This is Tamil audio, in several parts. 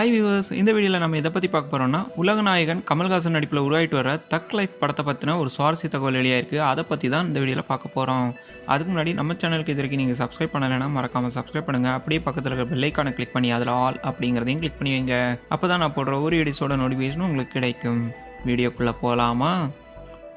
ஹாய் வியூவர்ஸ் இந்த வீடியோவில் நம்ம எதை பற்றி பார்க்க போகிறோம்னா உலகநாயகன் கமல்ஹாசன் நடிப்பில் உருவாயிட்டு வர தக் லைஃப் படத்தை பற்றின ஒரு சுவாரஸ்ய தகவல் வெளியாயிருக்கு அதை பற்றி தான் இந்த வீடியோவில் பார்க்க போகிறோம் அதுக்கு முன்னாடி நம்ம சேனலுக்கு இது வரைக்கும் நீங்கள் சப்ஸ்கிரைப் பண்ணலைன்னா மறக்காமல் சப்ஸ்கிரைப் பண்ணுங்கள் அப்படியே பக்கத்தில் இருக்கிற பெல்லைக்கான கிளிக் பண்ணி அதில் ஆல் அப்படிங்கிறதையும் கிளிக் பண்ணி வைங்க. அப்போ தான் நான் போடுற ஒரு எடிஸோட நோட்டிஃபிகேஷனும் உங்களுக்கு கிடைக்கும். வீடியோக்குள்ளே போகலாமா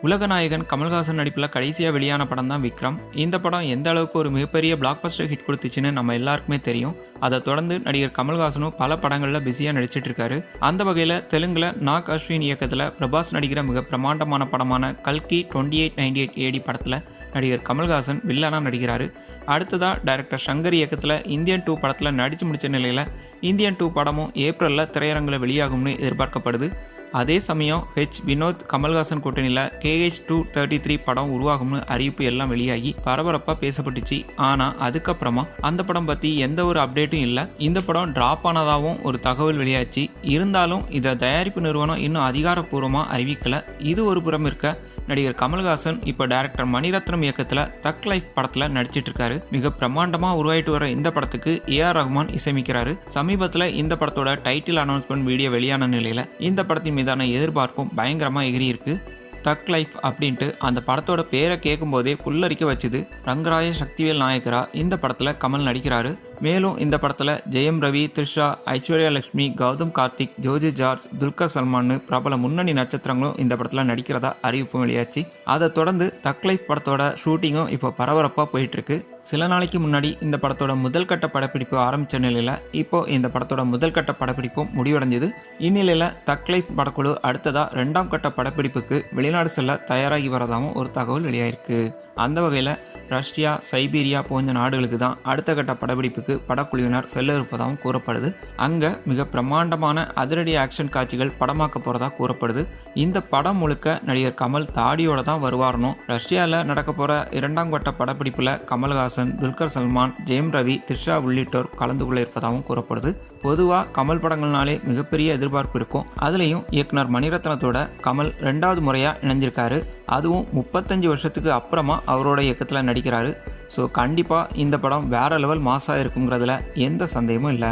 உலகநாயகன் கமல்ஹாசன் நடிப்பில் கடைசியாக வெளியான படம் தான் விக்ரம். இந்த படம் எந்த அளவுக்கு ஒரு மிகப்பெரிய பிளாக் பஸ்டர் ஹிட் கொடுத்துச்சுன்னு நம்ம எல்லாருக்குமே தெரியும். அதை தொடர்ந்து நடிகர் கமல்ஹாசனும் பல படங்களில் பிஸியாக நடிச்சிட்டு இருக்காரு. அந்த வகையில் தெலுங்கில் நாக் அஸ்வின் இயக்கத்தில் பிரபாஸ் நடிக்கிற மிக பிரமாண்டமான படமான கல்கி twenty eight ninety eight AD படத்தில் நடிகர் கமல்ஹாசன் வில்லனாக நடிக்கிறாரு. அடுத்ததாக டைரக்டர் சங்கர் இயக்கத்தில் இந்தியன் டூ படத்தில் நடித்து முடித்த நிலையில் இந்தியன் டூ படமும் ஏப்ரலில் திரையரங்கில் வெளியாகும்னு எதிர்பார்க்கப்படுது. அதே சமயம் ஹெச் வினோத் கமல்ஹாசன் கூட்டணியில் கேஹெச் டூ தேர்ட்டி த்ரீ படம் உருவாகும்னு அறிவிப்பு எல்லாம் வெளியாகி பரபரப்பாக பேசப்பட்டுச்சு. ஆனால் அதுக்கப்புறமா அந்த படம் பற்றி எந்த ஒரு அப்டேட்டும் இல்லை. இந்த படம் ட்ராப் ஆனதாகவும் ஒரு தகவல் வெளியாச்சு. இருந்தாலும் இதை தயாரிப்பு நிறுவனம் இன்னும் அதிகாரப்பூர்வமாக அறிவிக்கலை. இது ஒரு புறம் இருக்க நடிகர் கமல்ஹாசன் இப்போ டைரக்டர் மணிரத்னம் இயக்கத்தில் தக் லைஃப் படத்தில் நடிச்சிட்டு இருக்காரு. மிக பிரம்மாண்டமாக உருவாயிட்டு வர இந்த படத்துக்கு ஏஆர் ரஹ்மான் இசையமைக்கிறாரு. சமீபத்தில் இந்த படத்தோட டைட்டில் அனௌன்ஸ்மெண்ட் வீடியோ வெளியான நிலையில் இந்த படத்தின் மீதான எதிர்பார்ப்பும் பயங்கரமாக எகிரி இருக்கு தக் லைஃப் அப்படின்ட்டு அந்த படத்தோட பேரை கேட்கும்போதே புல்லரிக்க வச்சுது ரங்கராய சக்திவேல் நாயக்கரா. இந்த படத்தில் கமல் நடிக்கிறாரு. மேலும் இந்த படத்தில் ஜெயம் ரவி த்ரிஷா ஐஸ்வர்யா லக்ஷ்மி கௌதம் கார்த்திக் ஜோஜி ஜார்ஜ் துல்கர் சல்மான்னு பிரபல முன்னணி நட்சத்திரங்களும் இந்த படத்தில் நடிக்கிறதா அறிவிப்பும் வெளியாச்சு. அதை தொடர்ந்து தக் லைஃப் படத்தோட ஷூட்டிங்கும் இப்போ பரபரப்பாக போயிட்டுருக்கு. சில நாளைக்கு முன்னாடி இந்த படத்தோட முதல் கட்ட படப்பிடிப்பு ஆரம்பித்த நிலையில் இப்போ இந்த படத்தோட முதல் கட்ட படப்பிடிப்பும் முடிவடைஞ்சது. இந்நிலையில் தக் லைஃப் படக்குழு அடுத்ததாக ரெண்டாம் கட்ட படப்பிடிப்புக்கு வெளிநாடு செல்ல தயாராகி வரதாகவும் ஒரு தகவல் வெளியாயிருக்கு. அந்த வகையில் ரஷ்யா சைபீரியா போன்ற நாடுகளுக்கு தான் அடுத்த கட்ட படப்பிடிப்புக்கு படக்குழுவினர் செல்ல இருப்பதாகவும் கூறப்படுது. அங்கே மிக பிரம்மாண்டமான அதிரடி ஆக்ஷன் காட்சிகள் படமாக்க போகிறதா கூறப்படுது. இந்த படம் முழுக்க நடிகர் கமல் தாடியோட தான் வருவாரணும் ரஷ்யாவில் நடக்க போகிற இரண்டாம் கட்ட படப்பிடிப்பில் கமல்ஹாசன் துல்கர் சல்மான் ஜெயம் ரவி த்ரிஷா உள்ளிட்டோர் கலந்து கொள்ள இருப்பதாகவும் கூறப்படுது. பொதுவாக கமல் படங்கள்னாலே மிகப்பெரிய எதிர்பார்ப்பு இருக்கும். அதுலேயும் இயக்குனர் மணிரத்னத்தோட கமல் ரெண்டாவது முறையாக இணைஞ்சிருக்காரு. அதுவும் முப்பத்தஞ்சு வருஷத்துக்கு அப்புறமா அவரோட இயக்கத்தில் நடிக்கிறாரு. ஸோ கண்டிப்பாக இந்த படம் வேறு லெவல் மாசாக இருக்குங்கிறதுல எந்த சந்தேகமும் இல்லை.